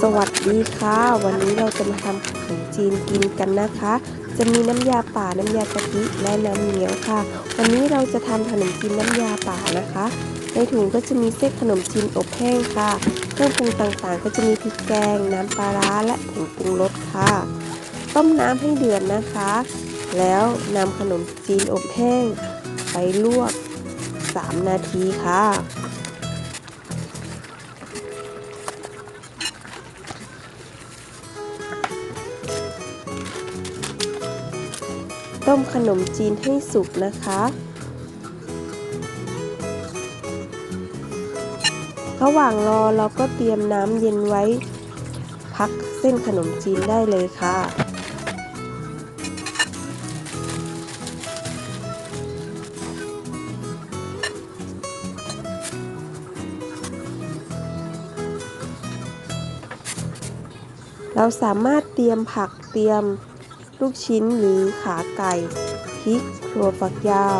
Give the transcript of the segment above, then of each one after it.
สวัสดีค่ะ วันนี้เราจะมาทำขนมจีนกินกันนะคะ จะมีน้ำยาป่าน้ำยากะทิและน้ำเหนียวค่ะ วันนี้เราจะทำขนมจีนน้ำยาป่านะคะ ในถุงก็จะมีเส้นขนมจีนอบแห้งค่ะ เครื่องปรุงต่างๆ ก็จะมีพริกแกง น้ำปลาร้าและผงปรุงรสค่ะ ต้มน้ำให้เดือดนะคะ แล้วนำขนมจีนอบแห้ง ไปลวก 3 นาทีค่ะ ต้มขนมจีนให้สุกนะคะระหว่างรอเราก็เตรียมน้ำเย็นไว้ พักเส้นขนมจีนได้เลยค่ะ เราสามารถเตรียมผักเตรียม ลูกชิ้นหรือขาไก่ พริกถั่วฝักยาว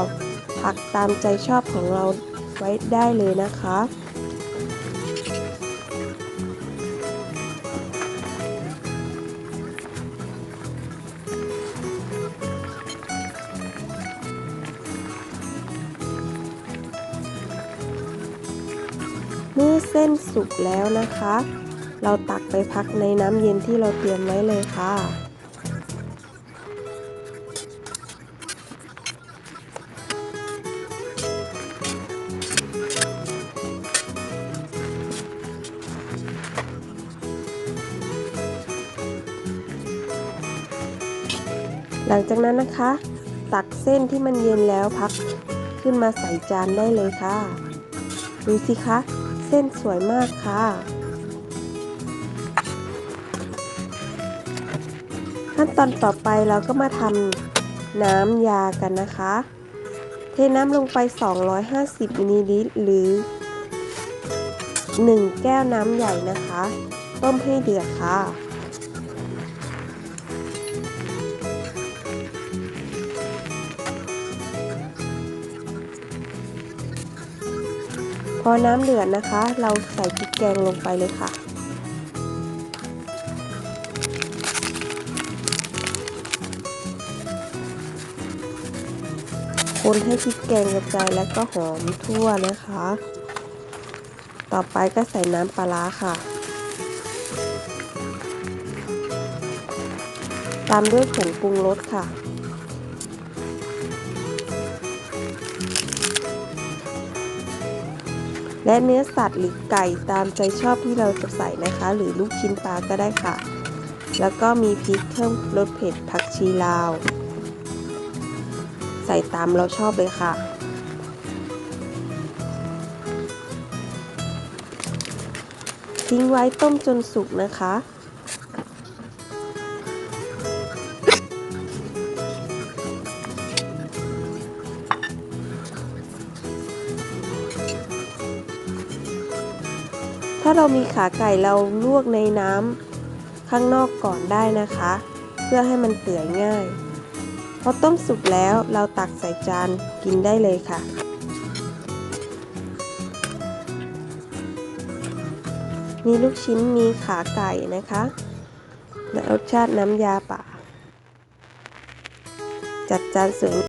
ผักตามใจชอบของเราไว้ได้เลยนะคะ เมื่อเส้นสุกแล้วนะคะ เราตักไปพักในน้ำเย็นที่เราเตรียมไว้เลยค่ะ หลังจากนั้นนะคะ ตักเส้นที่มันเย็นแล้วพักขึ้นมาใส่จานได้เลยค่ะ ดูสิคะ เส้นสวยมากค่ะ ขั้นตอนต่อไปเราก็มาทำน้ำยากันนะคะ เทน้ำลงไป 250มิลลิลิตรหรือ 1 แก้วน้ำใหญ่นะคะ ต้มให้เดือดค่ะ พอน้ำเดือดนะคะ เราใส่พริกแกงลงไปเลยค่ะ คนให้พริกแกงกระจายแล้วก็หอมทั่วนะคะ ต่อไปก็ใส่น้ำปลาร้าค่ะ ตามด้วยผงปรุงรสค่ะ และเนื้อสัตว์หรือไก่ตามใจชอบที่เราจะใส่นะคะ หรือลูกชิ้นปลาก็ได้ค่ะ แล้วก็มีพริกเพิ่มรสเผ็ดผักชีลาว ใส่ตามเราชอบเลยค่ะ ทิ้งไว้ต้มจนสุกนะคะ ถ้าเรามีขาไก่เราลวกในน้ำข้างนอกก่อนได้นะคะ เพื่อให้มันเปื่อยง่าย พอต้มสุกแล้วเราตักใส่จานกินได้เลยค่ะมีลูกชิ้นมีขาไก่นะคะ และรสชาติน้ำยาป่า จัดจานสวย